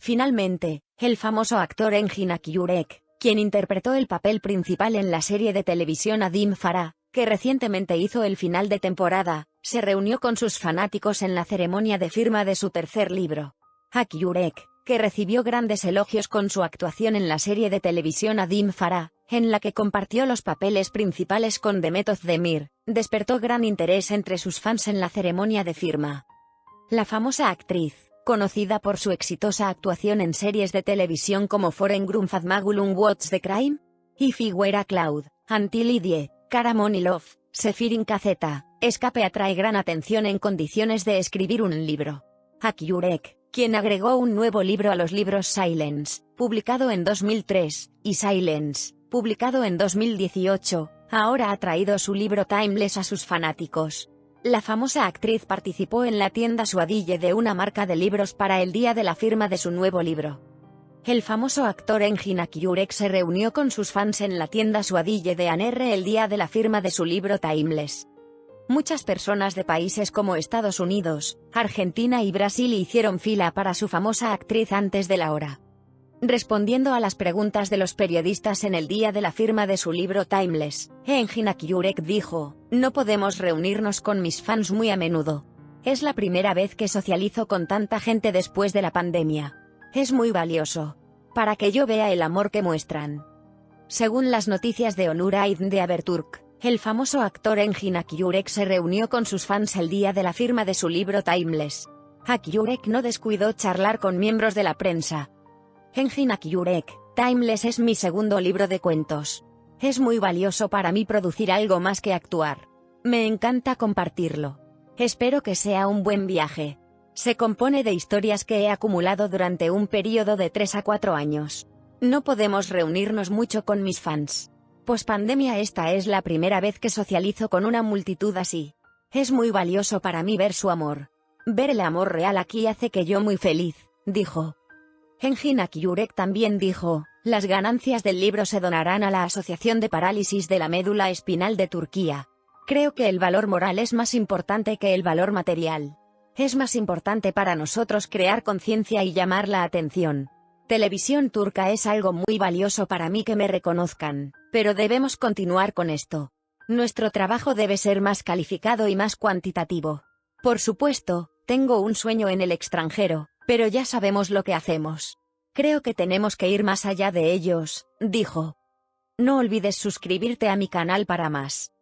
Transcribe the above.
Finalmente, el famoso actor Engin Akyurek, quien interpretó el papel principal en la serie de televisión Adim Farah, que recientemente hizo el final de temporada, se reunió con sus fanáticos en la ceremonia de firma de su tercer libro. Akyurek, que recibió grandes elogios con su actuación en la serie de televisión Adim Farah, en la que compartió los papeles principales con Demet Demir, despertó gran interés entre sus fans en la ceremonia de firma. La famosa actriz, conocida por su exitosa actuación en series de televisión como Foreign Grunfadmagulum What's the Crime? y Figuera Cloud, Antilidie, Love, Sefirin Kazeta, Escape atrae gran atención en condiciones de escribir un libro. Akyurek, quien agregó un nuevo libro a los libros Silence, publicado en 2003, y Silence, publicado en 2018, ahora ha traído su libro Timeless a sus fanáticos. La famosa actriz participó en la tienda Suadille de una marca de libros para el día de la firma de su nuevo libro. El famoso actor Engin Akyurek se reunió con sus fans en la tienda Suadille de Anerre el día de la firma de su libro Timeless. Muchas personas de países como Estados Unidos, Argentina y Brasil hicieron fila para su famosa actriz antes de la hora. Respondiendo a las preguntas de los periodistas en el día de la firma de su libro Timeless, Engin Akyurek dijo, no podemos reunirnos con mis fans muy a menudo. Es la primera vez que socializo con tanta gente después de la pandemia. Es muy valioso. Para que yo vea el amor que muestran. Según las noticias de Onur Aydin de Aberturk, el famoso actor Engin Akyurek se reunió con sus fans el día de la firma de su libro Timeless. Akyurek no descuidó charlar con miembros de la prensa. Engin Akyurek, Timeless es mi segundo libro de cuentos. Es muy valioso para mí producir algo más que actuar. Me encanta compartirlo. Espero que sea un buen viaje. Se compone de historias que he acumulado durante un periodo de 3 a 4 años. No podemos reunirnos mucho con mis fans. Pospandemia esta es la primera vez que socializo con una multitud así. Es muy valioso para mí ver su amor. Ver el amor real aquí hace que yo muy feliz, dijo. Engin Akyurek también dijo, las ganancias del libro se donarán a la Asociación de Parálisis de la Médula Espinal de Turquía. Creo que el valor moral es más importante que el valor material. Es más importante para nosotros crear conciencia y llamar la atención. Televisión turca es algo muy valioso para mí que me reconozcan, pero debemos continuar con esto. Nuestro trabajo debe ser más calificado y más cuantitativo. Por supuesto, tengo un sueño en el extranjero, pero ya sabemos lo que hacemos. Creo que tenemos que ir más allá de ellos, dijo. No olvides suscribirte a mi canal para más.